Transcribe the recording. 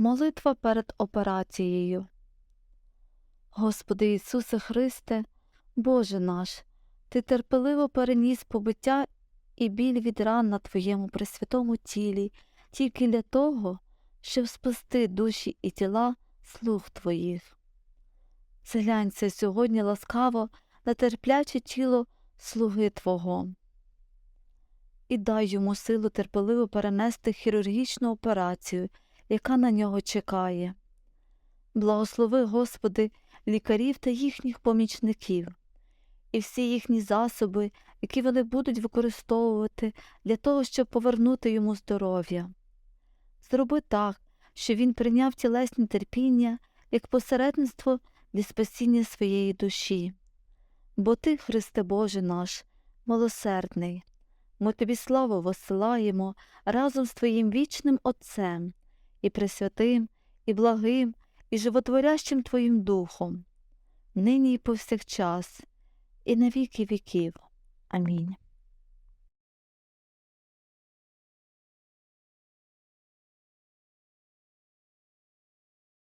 Молитва перед операцією. Господи Ісусе Христе, Боже наш, Ти терпеливо переніс побиття і біль від ран на Твоєму пресвятому тілі тільки для того, щоб спасти душі і тіла слуг Твоїх. Зглянься сьогодні ласкаво на терпляче тіло слуги Твого і дай йому силу терпеливо перенести хірургічну операцію, яка на нього чекає. Благослови, Господи, лікарів та їхніх помічників, і всі їхні засоби, які вони будуть використовувати для того, щоб повернути йому здоров'я. Зроби так, щоб він прийняв тілесні терпіння як посередництво для спасіння своєї душі. Бо ти, Христе Боже наш, милосердний, ми тобі славу посилаємо разом з Твоїм вічним Отцем, і Пресвятим, і благим, і животворящим Твоїм Духом, нині і повсякчас, і на віки віків. Амінь.